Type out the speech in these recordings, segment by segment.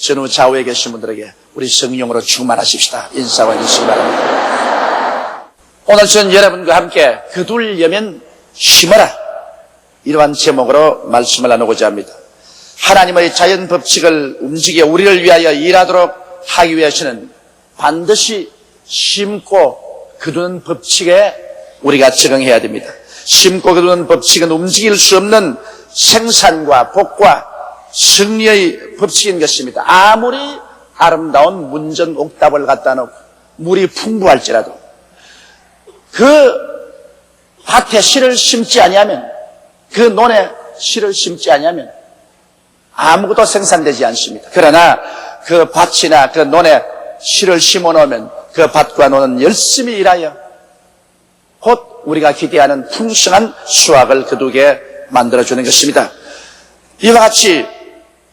전후 좌우에 계신 분들에게 우리 성령으로 충만하십시다. 인사와 인식 바랍니다. 오늘 저는 여러분과 함께 그둘려면 힘어라. 이러한 제목으로 말씀을 나누고자 합니다. 하나님의 자연 법칙을 움직여 우리를 위하여 일하도록 하기 위해서는 반드시 심고 거두는 법칙에 우리가 적응해야 됩니다. 심고 거두는 법칙은 움직일 수 없는 생산과 복과 승리의 법칙인 것입니다. 아무리 아름다운 문전 옥답을 갖다 놓고 물이 풍부할지라도 그 밭에 씨를 심지 아니하면 그 논에 씨를 심지 아니하면 아무것도 생산되지 않습니다. 그러나 그 밭이나 그 논에 씨를 심어 놓으면 그 밭과 논은 열심히 일하여 곧 우리가 기대하는 풍성한 수확을 거두게 만들어주는 것입니다. 이와 같이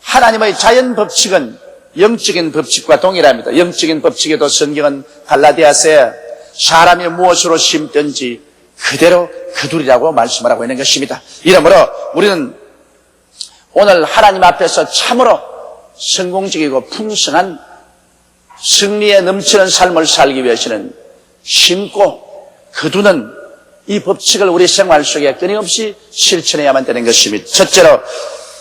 하나님의 자연 법칙은 영적인 법칙과 동일합니다. 영적인 법칙에도 성경은 갈라디아서에 사람이 무엇으로 심든지 그대로 거두리라고 말씀을 하고 있는 것입니다. 이러므로 우리는 오늘 하나님 앞에서 참으로 성공적이고 풍성한 승리에 넘치는 삶을 살기 위해서는 심고 거두는 이 법칙을 우리 생활 속에 끊임없이 실천해야만 되는 것입니다. 첫째로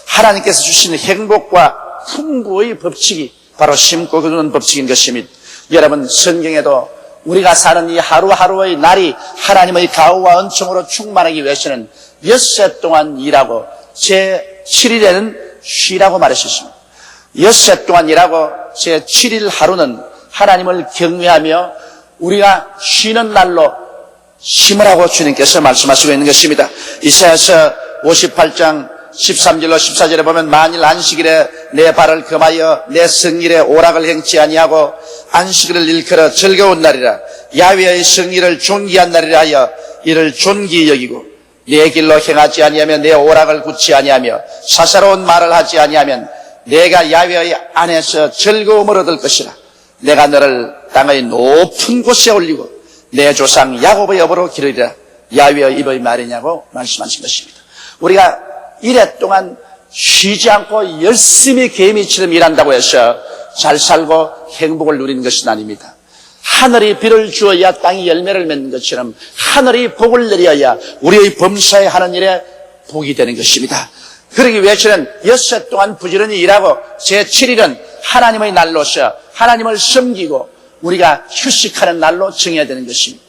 하나님께서 주신 행복과 풍부의 법칙이 바로 심고 거두는 법칙인 것입니다. 여러분 성경에도 우리가 사는 이 하루하루의 날이 하나님의 가호와 은총으로 충만하기 위해서는 엿새 동안 일하고 제 7일에는 쉬라고 말하셨습니다. 엿새 동안 일하고 제 7일 하루는 하나님을 경외하며 우리가 쉬는 날로 심으라고 주님께서 말씀하시고 있는 것입니다. 이사야서 58장 13절로 14절에 보면 만일 안식일에 내 발을 금하여 내 성일에 오락을 행치 아니하고 안식일을 일컬어 즐거운 날이라 야외의 성일을 존귀한 날이라 하여 이를 존귀 여기고 내 길로 행하지 아니하며 내 오락을 굳지 아니하며 사사로운 말을 하지 아니하면 내가 야외의 안에서 즐거움을 얻을 것이라 내가 너를 땅의 높은 곳에 올리고 내 조상 야곱의 여보로 기르리라 야외의 입의 말이냐고 말씀하신 것입니다. 우리가 이래 동안 쉬지 않고 열심히 개미처럼 일한다고 해서 잘 살고 행복을 누리는 것은 아닙니다. 하늘이 비를 주어야 땅이 열매를 맺는 것처럼 하늘이 복을 내려야 우리의 범사에 하는 일에 복이 되는 것입니다. 그러기 위해서는 엿새 동안 부지런히 일하고 제7일은 하나님의 날로서 하나님을 섬기고 우리가 휴식하는 날로 정해야 되는 것입니다.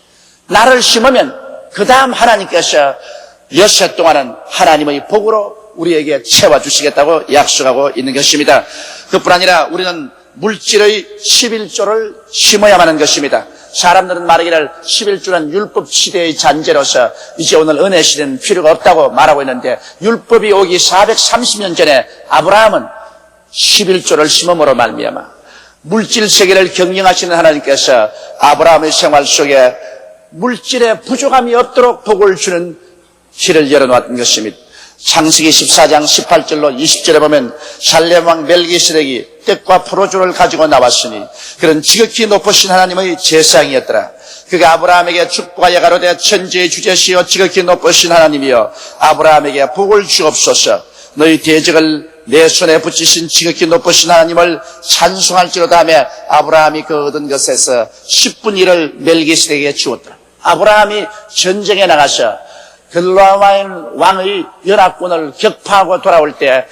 나를 심으면 그 다음 하나님께서 엿새 동안은 하나님의 복으로 우리에게 채워주시겠다고 약속하고 있는 것입니다. 그뿐 아니라 우리는 물질의 11조를 심어야만 하는 것입니다. 사람들은 말하기를 11조는 율법 시대의 잔재로서 이제 오늘 은혜 시대는 필요가 없다고 말하고 있는데 율법이 오기 430년 전에 아브라함은 11조를 심음으로 말미암아 물질 세계를 경영하시는 하나님께서 아브라함의 생활 속에 물질의 부족함이 없도록 복을 주는 길을 열어놓았던 것입니다. 창세기 14장 18절로 20절에 보면 살렘왕 멜기스덱이 떡과 포로주를 가지고 나왔으니 그런 지극히 높으신 하나님의 제상이었더라. 그가 아브라함에게 축복하여 가로되 천지의 주제시여 지극히 높으신 하나님이여 아브라함에게 복을 주옵소서 너희 대적을 내 손에 붙이신 지극히 높으신 하나님을 찬송할지로다 하며 아브라함이 그 얻은 것에서 10분 일을 멜기스덱에게 주었더라. 아브라함이 전쟁에 나가서 글라마인 왕의 연합군을 격파하고 돌아올 때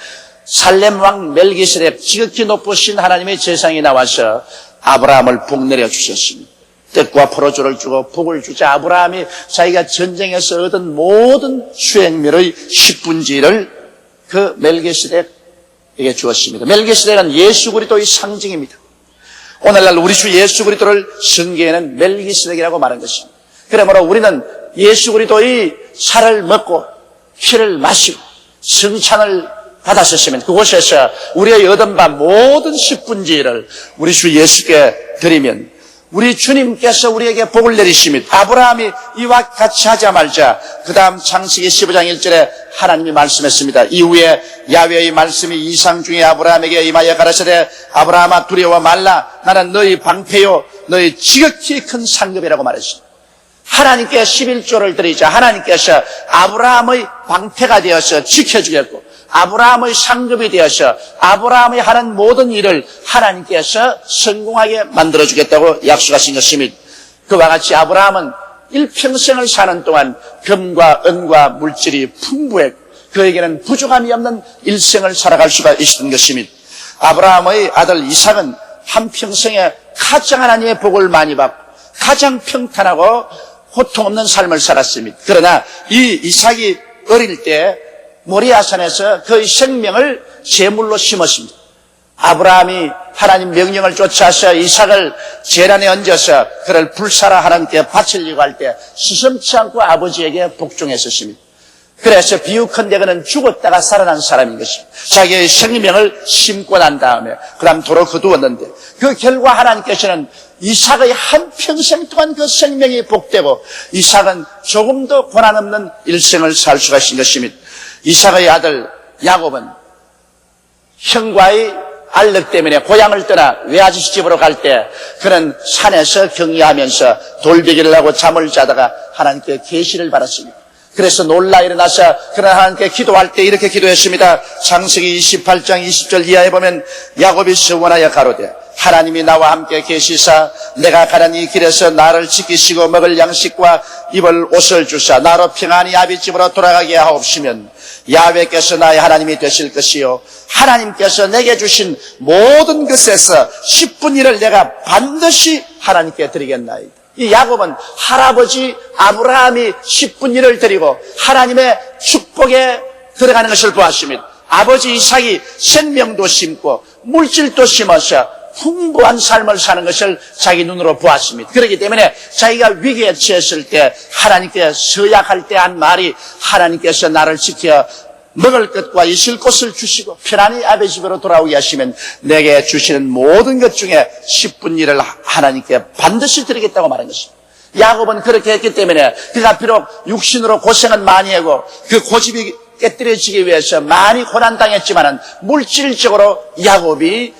살렘 왕 멜기스덱 지극히 높으신 하나님의 재상이 나와서 아브라함을 복내려 주셨습니다. 뜻과 포로주를 주고 복을 주자 아브라함이 자기가 전쟁에서 얻은 모든 수행멸의 10분지를 그 멜기스덱에게 주었습니다. 멜기스덱은 예수 그리스도의 상징입니다. 오늘날 우리 주 예수 그리스도를 성경에는 멜기스덱이라고 말한 것입니다. 그러므로 우리는 예수 그리스도의 살을 먹고 피를 마시고 성찬을 받았었으면 그곳에서 우리의 얻은 바 모든 십분지를 우리 주 예수께 드리면 우리 주님께서 우리에게 복을 내리십니다. 아브라함이 이와 같이 하자 말자 그 다음 창세기 15장 1절에 하나님이 말씀했습니다. 이후에 야외의 말씀이 이상 중에 아브라함에게 임하여 가라사대 아브라함아 두려워 말라 나는 너희 방패요 너희 지극히 큰 상급이라고 말했습니다. 하나님께 11조를 드리자 하나님께서 아브라함의 방패가 되어서 지켜주겠고 아브라함의 상급이 되어서 아브라함이 하는 모든 일을 하나님께서 성공하게 만들어주겠다고 약속하신 것입니다. 그와 같이 아브라함은 일평생을 사는 동안 금과 은과 물질이 풍부했고 그에게는 부족함이 없는 일생을 살아갈 수가 있었던 것입니다. 아브라함의 아들 이삭은 한평생에 가장 하나님의 복을 많이 받고 가장 평탄하고 고통 없는 삶을 살았습니다. 그러나 이 이삭이 어릴 때 모리아산에서 그의 생명을 제물로 심었습니다. 아브라함이 하나님 명령을 쫓아서 이삭을 재란에 얹어서 그를 불사라 하나님께 바치려고 할 때 수সম치 않고 아버지에게 복종했었습니다. 그래서 비유컨대 그는 죽었다가 살아난 사람인 것입니다. 자기의 생명을 심고 난 다음에 그 다음 도로 거두었는데 그 결과 하나님께서는 이삭의 한평생 동안 그 생명이 복되고 이삭은 조금도 고난 없는 일생을 살 수가 있는 것입니다. 이삭의 아들 야곱은 형과의 알력 때문에 고향을 떠나 외아저씨 집으로 갈 때 그는 산에서 경리하면서 돌베기를 하고 잠을 자다가 하나님께 계시를 받았습니다. 그래서 놀라 일어나서 그는 하나님께 기도할 때 이렇게 기도했습니다. 창세기 28장 20절 이하에 보면 야곱이 서원하여 가로되 하나님이 나와 함께 계시사 내가 가는 이 길에서 나를 지키시고 먹을 양식과 입을 옷을 주사 나로 평안히 아비 집으로 돌아가게 하옵시면 야훼께서 나의 하나님이 되실 것이요 하나님께서 내게 주신 모든 것에서 10분 일을 내가 반드시 하나님께 드리겠나이다. 이 야곱은 할아버지 아브라함이 10분 일을 드리고 하나님의 축복에 들어가는 것을 보았습니다. 아버지 이삭이 생명도 심고 물질도 심어서 풍부한 삶을 사는 것을 자기 눈으로 보았습니다. 그렇기 때문에 자기가 위기에 처했을 때 하나님께 서약할 때 한 말이 하나님께서 나를 지켜 먹을 것과 있을 곳을 주시고 편안히 아베 집으로 돌아오게 하시면 내게 주시는 모든 것 중에 10분 일을 하나님께 반드시 드리겠다고 말한 것입니다. 야곱은 그렇게 했기 때문에 그가 비록 육신으로 고생은 많이 하고 그 고집이 깨뜨려지기 위해서 많이 고난당했지만은 물질적으로 야곱이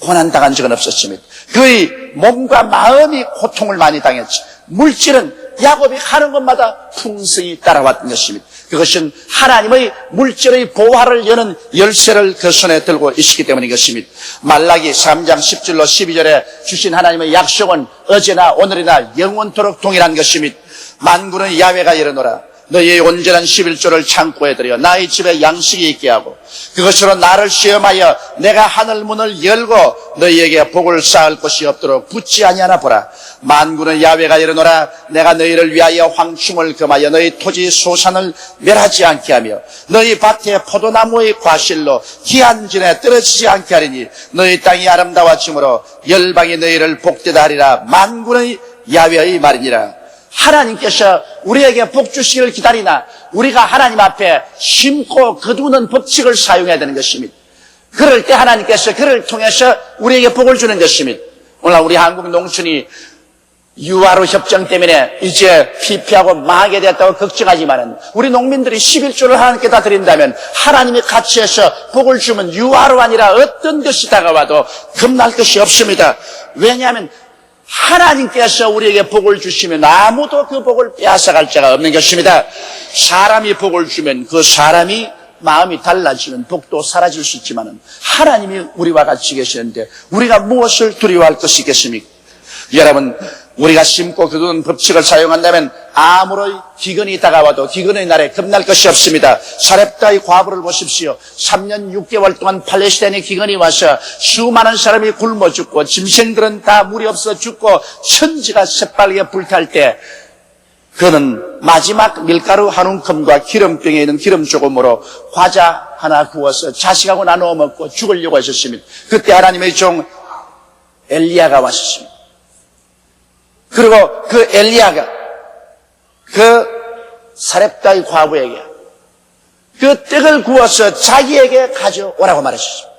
고난당한 적은 없었습니다. 그의 몸과 마음이 고통을 많이 당했지. 물질은 야곱이 하는 것마다 풍성히 따라왔던 것입니다. 그것은 하나님의 물질의 보화를 여는 열쇠를 그 손에 들고 있었기 때문인 것입니다. 말라기 3장 10절로 12절에 주신 하나님의 약속은 어제나 오늘이나 영원토록 동일한 것입니다. 만군의 야외가 이르노라. 너희의 온전한 11조를 창고에 들여 나의 집에 양식이 있게 하고 그것으로 나를 시험하여 내가 하늘 문을 열고 너희에게 복을 쌓을 것이 없도록 붙지 아니하나 보라. 만군의 야외가 이르노라 내가 너희를 위하여 황충을 금하여 너희 토지 소산을 멸하지 않게 하며 너희 밭에 포도나무의 과실로 기한 진에 떨어지지 않게 하리니 너희 땅이 아름다워짐으로 열방이 너희를 복되다 하리라. 만군의 야외의 말이니라 하나님께서 우리에게 복 주시기를 기다리나 우리가 하나님 앞에 심고 거두는 법칙을 사용해야 되는 것입니다. 그럴 때 하나님께서 그를 통해서 우리에게 복을 주는 것입니다. 오늘 우리 한국 농촌이 유아로 협정 때문에 이제 피폐하고 망하게 됐다고 걱정하지만은 우리 농민들이 11조를 하나님께 다 드린다면 하나님의 가치에서 복을 주면 유아로 아니라 어떤 것이 다가와도 겁날 것이 없습니다. 왜냐하면 하나님께서 우리에게 복을 주시면 아무도 그 복을 빼앗아갈 자가 없는 것입니다. 사람이 복을 주면 그 사람이 마음이 달라지면 복도 사라질 수 있지만은 하나님이 우리와 같이 계시는데 우리가 무엇을 두려워할 것이 있겠습니까? 여러분, 우리가 심고 거두는 법칙을 사용한다면 아무런 기근이 다가와도 기근의 날에 겁날 것이 없습니다. 사렙다의 과부를 보십시오. 3년 6개월 동안 팔레스타인의 기근이 와서 수많은 사람이 굶어 죽고 짐승들은 다 물이 없어 죽고 천지가 새빨게 불탈 때 그는 마지막 밀가루 한 움큼과 기름병에 있는 기름 조금으로 과자 하나 구워서 자식하고 나누어 먹고 죽으려고 하셨습니다. 그때 하나님의 종 엘리야가 왔습니다. 그리고 그 엘리야가 그 사렙다의 과부에게 그 떡을 구워서 자기에게 가져오라고 말했습니다.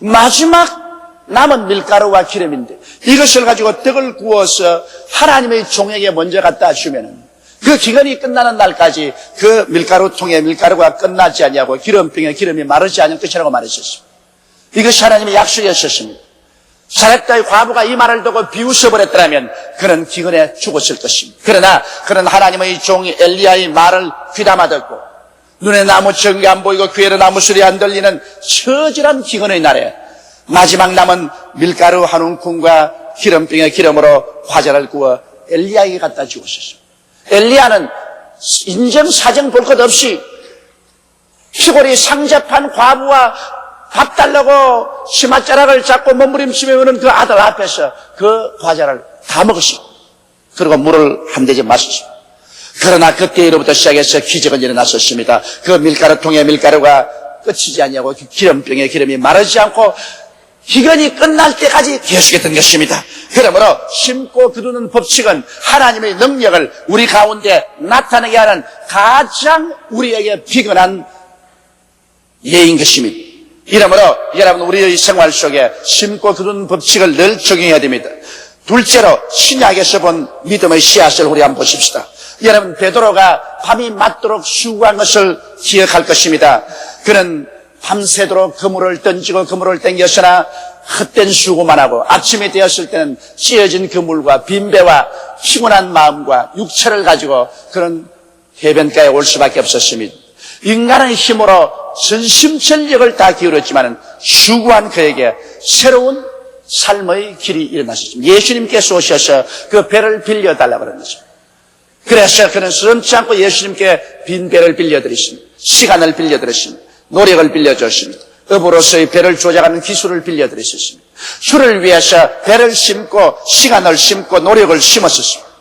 마지막 남은 밀가루와 기름인데 이것을 가지고 떡을 구워서 하나님의 종에게 먼저 갖다 주면은 그 기간이 끝나는 날까지 그 밀가루 통에 밀가루가 끝나지 아니하고 기름병에 기름이 마르지 않을 것이라고 말했었습니다. 이것이 하나님의 약속이었습니다. 사렙다의 과부가 이 말을 듣고 비웃어버렸더라면 그는 기근에 죽었을 것입니다. 그러나 그는 하나님의 종 엘리야의 말을 귀담아 듣고 눈에 나무 정이 안 보이고 귀에는 나무 소리 안 들리는 처절한 기근의 날에 마지막 남은 밀가루 한 움큼과 기름병에 기름으로 과자를 구워 엘리야에게 갖다 주었었어요. 엘리야는 인정 사정 볼 것 없이 피골이 상접한 과부와 밥 달라고 치맛자락을 잡고 몸부림치며 오는 그 아들 앞에서 그 과자를 다 먹었어요. 그리고 물을 한 대접 마셨어요. 그러나 그때로부터 시작해서 기적은 일어났었습니다. 그 밀가루 통에 밀가루가 끝이지 않냐고 그 기름병에 기름이 마르지 않고 기근이 끝날 때까지 계속했던 것입니다. 그러므로 심고 거두는 법칙은 하나님의 능력을 우리 가운데 나타내게 하는 가장 우리에게 비근한 예인 것입니다. 이러므로 여러분 우리의 생활 속에 심고 거두는 법칙을 늘 적용해야 됩니다. 둘째로 신약에서 본 믿음의 씨앗을 우리 한번 보십시다. 여러분 베드로가 밤이 맞도록 수고한 것을 기억할 것입니다. 그는 밤새도록 그물을 던지고 그물을 땡겼으나 헛된 수고만 하고 아침이 되었을 때는 찢어진 그물과 빈배와 피곤한 마음과 육체를 가지고 그런 해변가에 올 수밖에 없었습니다. 인간의 힘으로 전심전력을 다 기울였지만 수고한 그에게 새로운 삶의 길이 일어났습니다. 예수님께서 오셔서 그 배를 빌려달라고 그런 것입니다. 그래서 그는 스름치 않고 예수님께 빈 배를 빌려드리십니다. 시간을 빌려드렸습니다. 노력을 빌려줬습니다. 업으로서의 배를 조작하는 기술을 빌려드렸습니다. 주를 위해서 배를 심고 시간을 심고 노력을 심었습니다.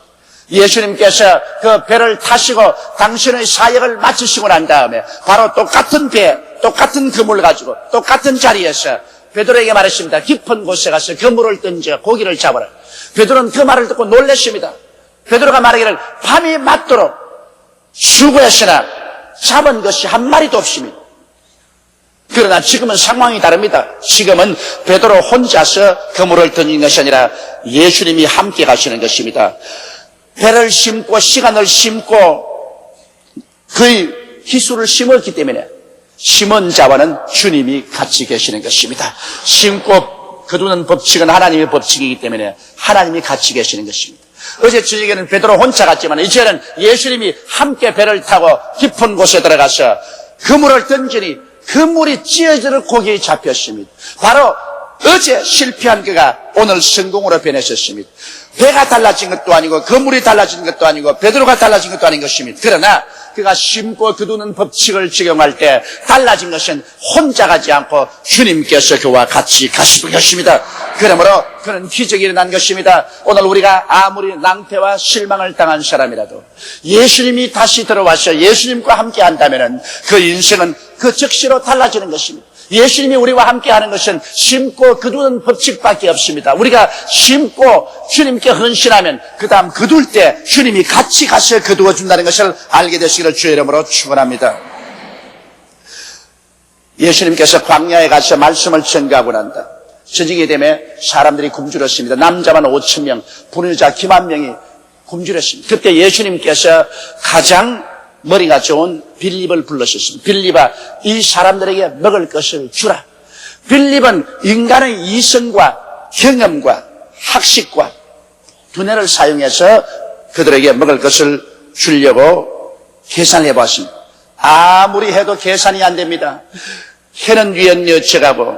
예수님께서 그 배를 타시고 당신의 사역을 마치시고 난 다음에 바로 똑같은 배, 똑같은 그물 가지고 똑같은 자리에서 베드로에게 말했습니다. 깊은 곳에 가서 그물을 던져 고기를 잡아라. 베드로는 그 말을 듣고 놀랐습니다. 베드로가 말하기를 밤이 맞도록 수고했으나 잡은 것이 한 마리도 없습니다. 그러나 지금은 상황이 다릅니다. 지금은 베드로 혼자서 그물을 던진 것이 아니라 예수님이 함께 가시는 것입니다. 배를 심고 시간을 심고 그의 기술을 심었기 때문에 심은 자와는 주님이 같이 계시는 것입니다. 심고 거두는 법칙은 하나님의 법칙이기 때문에 하나님이 같이 계시는 것입니다. 어제 저녁에는 베드로 혼자 갔지만 이제는 예수님이 함께 배를 타고 깊은 곳에 들어가서 그물을 던지니 그물이 찢어지는 고기에 잡혔습니다. 바로 어제 실패한 그가 오늘 성공으로 변했었습니다. 배가 달라진 것도 아니고 그물이 달라진 것도 아니고 베드로가 달라진 것도 아닌 것입니다. 그러나 그가 심고 거두는 법칙을 적용할 때 달라진 것은 혼자 가지 않고 주님께서 그와 같이 가시는 것입니다. 그러므로 그는 기적이 일어난 것입니다. 오늘 우리가 아무리 낭패와 실망을 당한 사람이라도 예수님이 다시 들어와서 예수님과 함께 한다면 그 인생은 그 즉시로 달라지는 것입니다. 예수님이 우리와 함께 하는 것은 심고 거두는 법칙밖에 없습니다. 우리가 심고 주님께 헌신하면 그 다음 거둘 때 주님이 같이 가서 거두어 준다는 것을 알게 되시기를 주의 이름으로 축원합니다. 예수님께서 광야에 가서 말씀을 전가하고 난다. 저녁이 되면 사람들이 굶주렸습니다. 남자만 5천 명, 분유자 김한 명이 굶주렸습니다. 그때 예수님께서 가장 머리가 좋은 빌립을 불러셨습니다. 빌립아, 이 사람들에게 먹을 것을 주라. 빌립은 인간의 이성과 경험과 학식과 두뇌를 사용해서 그들에게 먹을 것을 주려고 계산해 봤습니다. 아무리 해도 계산이 안 됩니다. 해는 위엔 여쳐가고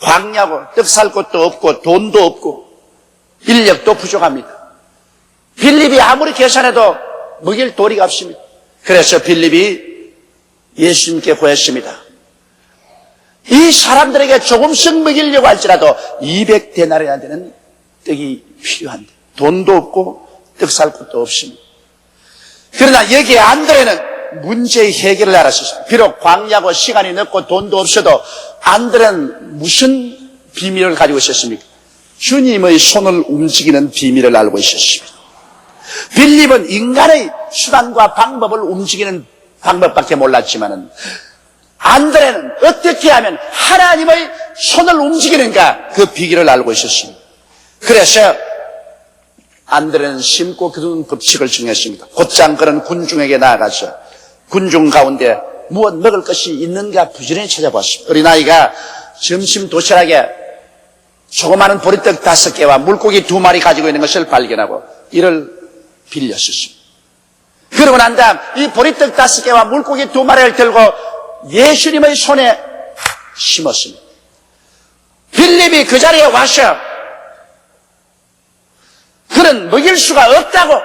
광야고 떡살 곳도 없고 돈도 없고 인력도 부족합니다. 빌립이 아무리 계산해도 먹일 도리가 없습니다. 그래서 빌립이 예수님께 구했습니다. 이 사람들에게 조금씩 먹이려고 할지라도 200데나리나 되는 떡이 필요한데 돈도 없고 떡살 곳도 없습니다. 그러나 여기에 안드레는 문제의 해결을 알았습니다. 비록 광야고 시간이 늦고 돈도 없어도 안드레는 무슨 비밀을 가지고 있었습니까? 주님의 손을 움직이는 비밀을 알고 있었습니다. 빌립은 인간의 수단과 방법을 움직이는 방법밖에 몰랐지만은 안드레는 어떻게 하면 하나님의 손을 움직이는가 그 비결을 알고 있었습니다. 그래서 안드레는 심고 거두는 법칙을 정했습니다. 곧장 그런 군중에게 나아가서 군중 가운데 무엇 먹을 것이 있는가 부지런히 찾아봤습니다. 어린아이가 점심 도시락에 조그마한 보리떡 다섯 개와 물고기 두 마리 가지고 있는 것을 발견하고 이를 빌렸었습니다. 그러고 난 다음 이 보리떡 다섯 개와 물고기 두 마리를 들고 예수님의 손에 심었습니다. 빌립이 그 자리에 와서 그는 먹일 수가 없다고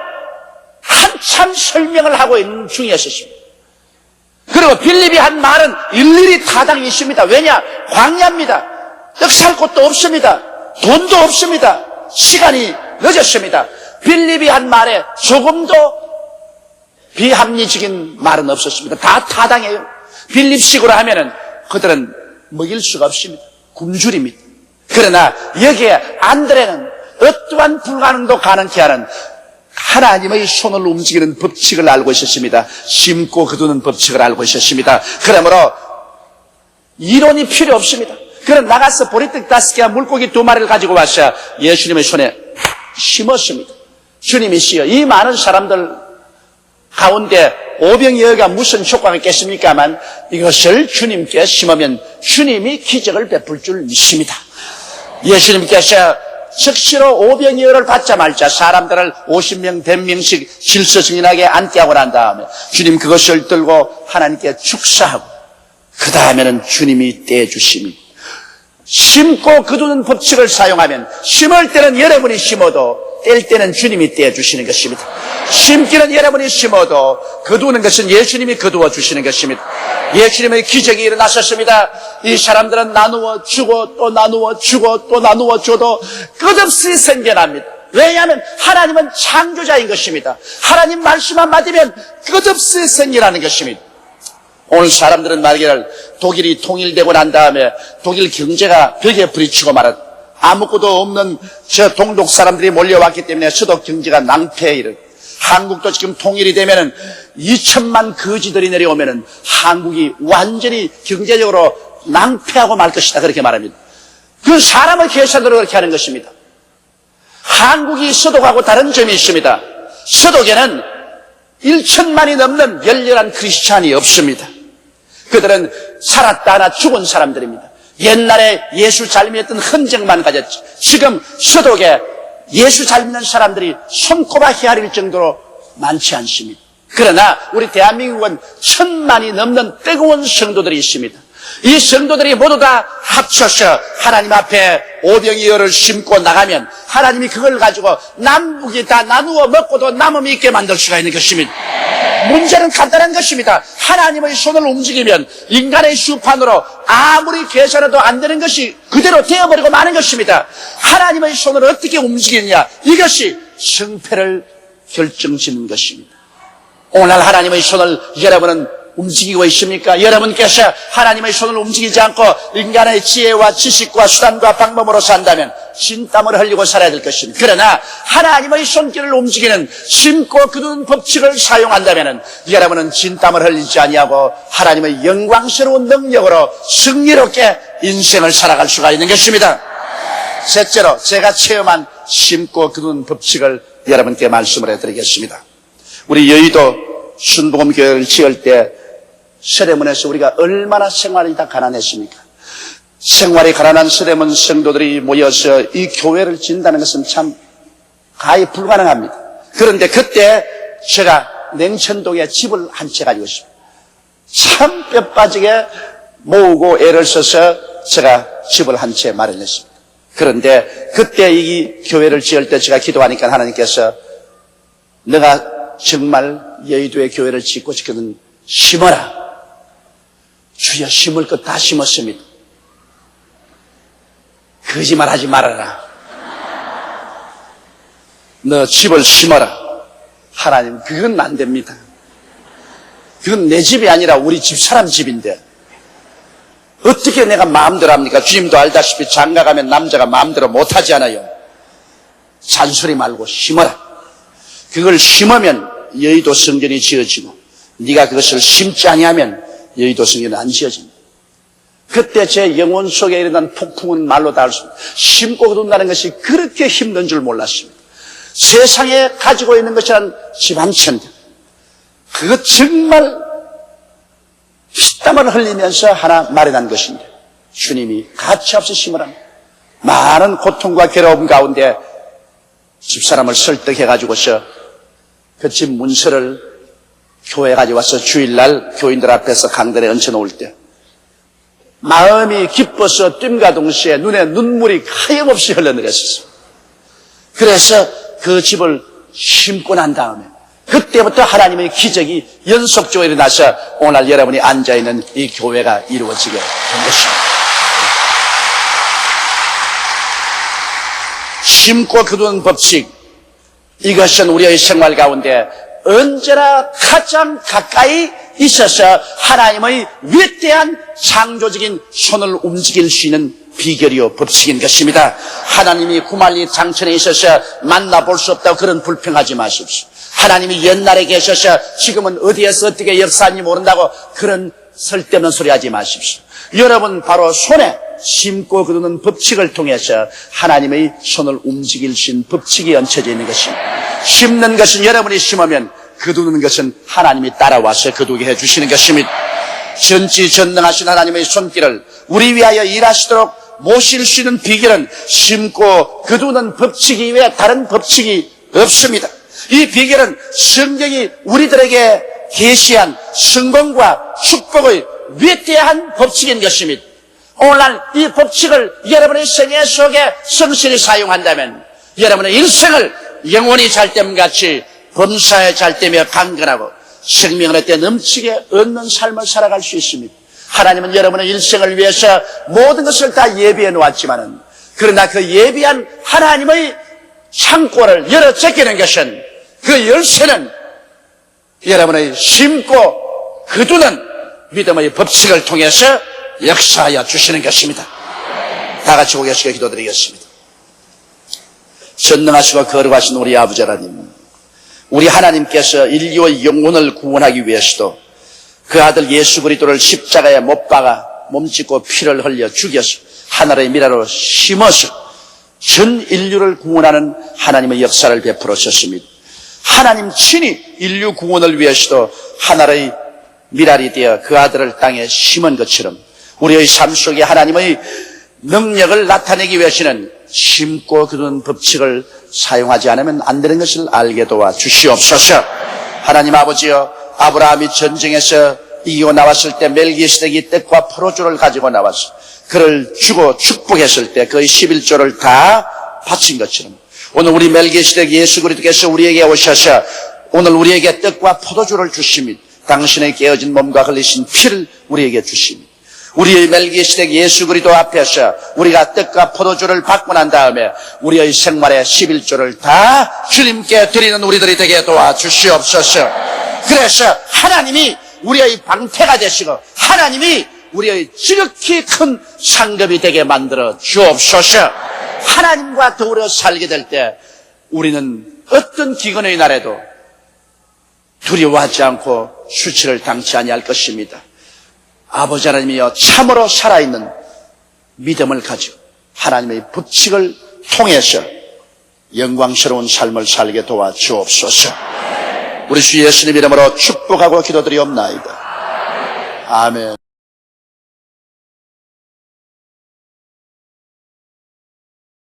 한참 설명을 하고 있는 중이었습니다. 그리고 빌립이 한 말은 일일이 타당이 있습니다. 왜냐? 광야입니다. 떡 살 곳도 없습니다. 돈도 없습니다. 시간이 늦었습니다. 빌립이 한 말에 조금도 비합리적인 말은 없었습니다. 다 타당해요. 빌립식으로 하면은 그들은 먹일 수가 없습니다. 굶주립니다. 그러나 여기에 안드레는 어떠한 불가능도 가능케 하는 하나님의 손을 움직이는 법칙을 알고 있었습니다. 심고 거두는 법칙을 알고 있었습니다. 그러므로 이론이 필요 없습니다. 그는 나가서 보리떡 다섯 개와 물고기 두 마리를 가지고 와서 예수님의 손에 심었습니다. 주님이시여 이 많은 사람들 가운데 오병이어가 무슨 효과가 있겠습니까만 이것을 주님께 심으면 주님이 기적을 베풀 줄 믿습니다. 예수님께서 즉시로 오병이어를 받자 말자 사람들을 50명, 100명씩 질서 증인하게 앉게 하고 난 다음에 주님 그것을 들고 하나님께 축사하고 그 다음에는 주님이 떼주심이 심고 거두는 법칙을 사용하면 심을 때는 여러분이 심어도 뗄 때는 주님이 떼주시는 것입니다. 심기는 여러분이 심어도 거두는 것은 예수님이 거두어 주시는 것입니다. 예수님의 기적이 일어났었습니다. 이 사람들은 나누어 주고 또 나누어 주고 또 나누어 줘도 끝없이 생겨납니다. 왜냐하면 하나님은 창조자인 것입니다. 하나님 말씀만 맞으면 끝없이 생겨나는 것입니다. 오늘 사람들은 말기를 독일이 통일되고 난 다음에 독일 경제가 벽에 부딪히고 말았 아무것도 없는 저 동독 사람들이 몰려왔기 때문에 서독 경제가 낭패에 이르. 한국도 지금 통일이 되면은 2천만 거지들이 내려오면은 한국이 완전히 경제적으로 낭패하고 말 것이다. 그렇게 말합니다. 그 사람의 계산으로 그렇게 하는 것입니다. 한국이 서독하고 다른 점이 있습니다. 서독에는 1천만이 넘는 열렬한 크리스찬이 없습니다. 그들은 살았다 하나 죽은 사람들입니다. 옛날에 예수 잘 믿었던 흔적만 가졌지. 지금 서독에 예수 잘 믿는 사람들이 손꼽아 헤아릴 정도로 많지 않습니다. 그러나 우리 대한민국은 천만이 넘는 뜨거운 성도들이 있습니다. 이 성도들이 모두 다 합쳐서 하나님 앞에 오병이어를 심고 나가면 하나님이 그걸 가지고 남북이 다 나누어 먹고도 남음이 있게 만들 수가 있는 것입니다. 문제는 간단한 것입니다. 하나님의 손을 움직이면 인간의 수판으로 아무리 계산해도 안 되는 것이 그대로 되어버리고 마는 것입니다. 하나님의 손을 어떻게 움직이느냐 이것이 성패를 결정짓는 것입니다. 오늘 하나님의 손을 여러분은 움직이고 있습니까? 여러분께서 하나님의 손을 움직이지 않고 인간의 지혜와 지식과 수단과 방법으로 산다면 진땀을 흘리고 살아야 될 것입니다. 그러나 하나님의 손길을 움직이는 심고 그두는 법칙을 사용한다면 여러분은 진땀을 흘리지 아니하고 하나님의 영광스러운 능력으로 승리롭게 인생을 살아갈 수가 있는 것입니다. 셋째로 제가 체험한 심고 그두는 법칙을 여러분께 말씀을 해드리겠습니다. 우리 여의도 순복음교회를 지을 때 세례문에서 우리가 얼마나 생활이 다 가난했습니까? 생활이 가난한 세례문 성도들이 모여서 이 교회를 진다는 것은 참 가히 불가능합니다. 그런데 그때 제가 냉천동에 집을 한 채 가지고 있습니다. 참 뼈빠지게 모으고 애를 써서 제가 집을 한 채 마련했습니다. 그런데 그때 이 교회를 지을 때 제가 기도하니까 하나님께서 내가 정말 여의도의 교회를 짓고 싶거든 심어라. 주여 심을 것 다 심었습니다. 거짓말 하지 말아라. 너 집을 심어라. 하나님, 그건 안 됩니다. 그건 내 집이 아니라 우리 집 사람 집인데. 어떻게 내가 마음대로 합니까? 주님도 알다시피 장가 가면 남자가 마음대로 못하지 않아요. 잔소리 말고 심어라. 그걸 심으면 여의도 성전이 지어지고 네가 그것을 심지 아니하면 여의도 성전은 안 지어집니다. 그때 제 영혼 속에 일어난 폭풍은 말로 다 할 수 없습니다. 심고 거둔다는 것이 그렇게 힘든 줄 몰랐습니다. 세상에 가지고 있는 것이란 집한 채인데 그것 정말 피땀을 흘리면서 하나 마련한 것인데 주님이 가치 없이 심으랍니다. 많은 고통과 괴로움 가운데 집사람을 설득해 가지고서 그 집 문서를 교회까지 와서 주일날 교인들 앞에서 강단에 얹혀놓을 때 마음이 기뻐서 뜀과 동시에 눈에 눈물이 하염없이 흘러내렸었어요. 그래서 그 집을 심고 난 다음에 그때부터 하나님의 기적이 연속적으로 일어나서 오늘 여러분이 앉아있는 이 교회가 이루어지게 된 것입니다. 심고 거두는 법칙 이것은 우리의 생활 가운데 언제나 가장 가까이 있어서 하나님의 위대한 창조적인 손을 움직일 수 있는 비결이요 법칙인 것입니다. 하나님이 구말리 장천에 있어서 만나볼 수 없다고 그런 불평하지 마십시오. 하나님이 옛날에 계셔서 지금은 어디에서 어떻게 역사하는지 모른다고 그런 쓸데없는 소리 하지 마십시오. 여러분 바로 손에 심고 거두는 법칙을 통해서 하나님의 손을 움직일 수 있는 법칙이 얹혀져 있는 것입니다. 심는 것은 여러분이 심으면 거두는 것은 하나님이 따라와서 거두게 해주시는 것입니다. 전지전능하신 하나님의 손길을 우리 위하여 일하시도록 모실 수 있는 비결은 심고 거두는 법칙 이 외에 다른 법칙이 없습니다. 이 비결은 성경이 우리들에게 계시한 성공과 축복의 위대한 법칙인 것입니다. 오늘날 이 법칙을 여러분의 생애 속에 성실히 사용한다면 여러분의 인생을 영원히 잘됨 같이 범사에 잘되며 강건하고 생명을 어때 넘치게 얻는 삶을 살아갈 수 있습니다. 하나님은 여러분의 일생을 위해서 모든 것을 다 예비해 놓았지만은 그러나 그 예비한 하나님의 창고를 열어 제끼는 것은 그 열쇠는 여러분의 심고 거두는 믿음의 법칙을 통해서 역사하여 주시는 것입니다. 다 같이 고개시켜 기도드리겠습니다. 전능하시고 거룩하신 우리 아버지 하나님, 우리 하나님께서 인류의 영혼을 구원하기 위해서도 그 아들 예수 그리스도를 십자가에 못 박아 몸짓고 피를 흘려 죽여서 하늘의 미라로 심어서 전 인류를 구원하는 하나님의 역사를 베풀으셨습니다. 하나님 친히 인류 구원을 위해서도 하늘의 미랄이 되어 그 아들을 땅에 심은 것처럼 우리의 삶 속에 하나님의 능력을 나타내기 위해서는 심고 그런 법칙을 사용하지 않으면 안 되는 것을 알게 도와 주시옵소서. 하나님 아버지여 아브라함이 전쟁에서 이기고 나왔을 때 멜기스덱이 떡과 포로주를 가지고 나와서 그를 주고 축복했을 때 그의 11조를 다 바친 것처럼 오늘 우리 멜기스덱 예수 그리스도께서 우리에게 오셔서 오늘 우리에게 떡과 포도주를 주십니다. 당신의 깨어진 몸과 흘리신 피를 우리에게 주십니다. 우리의 멜기시덱 예수 그리스도 앞에서 우리가 떡과 포도주를 받고 난 다음에 우리의 생활의 11조를 다 주님께 드리는 우리들이 되게 도와주시옵소서. 그래서 하나님이 우리의 방패가 되시고 하나님이 우리의 지극히 큰 상급이 되게 만들어 주옵소서. 하나님과 더불어 살게 될 때 우리는 어떤 기근의 날에도 두려워하지 않고 수치를 당치 아니할 것입니다. 아버지 하나님이여 참으로 살아있는 믿음을 가지고 하나님의 법칙을 통해서 영광스러운 삶을 살게 도와 주옵소서. 우리 주 예수님 이름으로 축복하고 기도드리옵나이다. 아멘.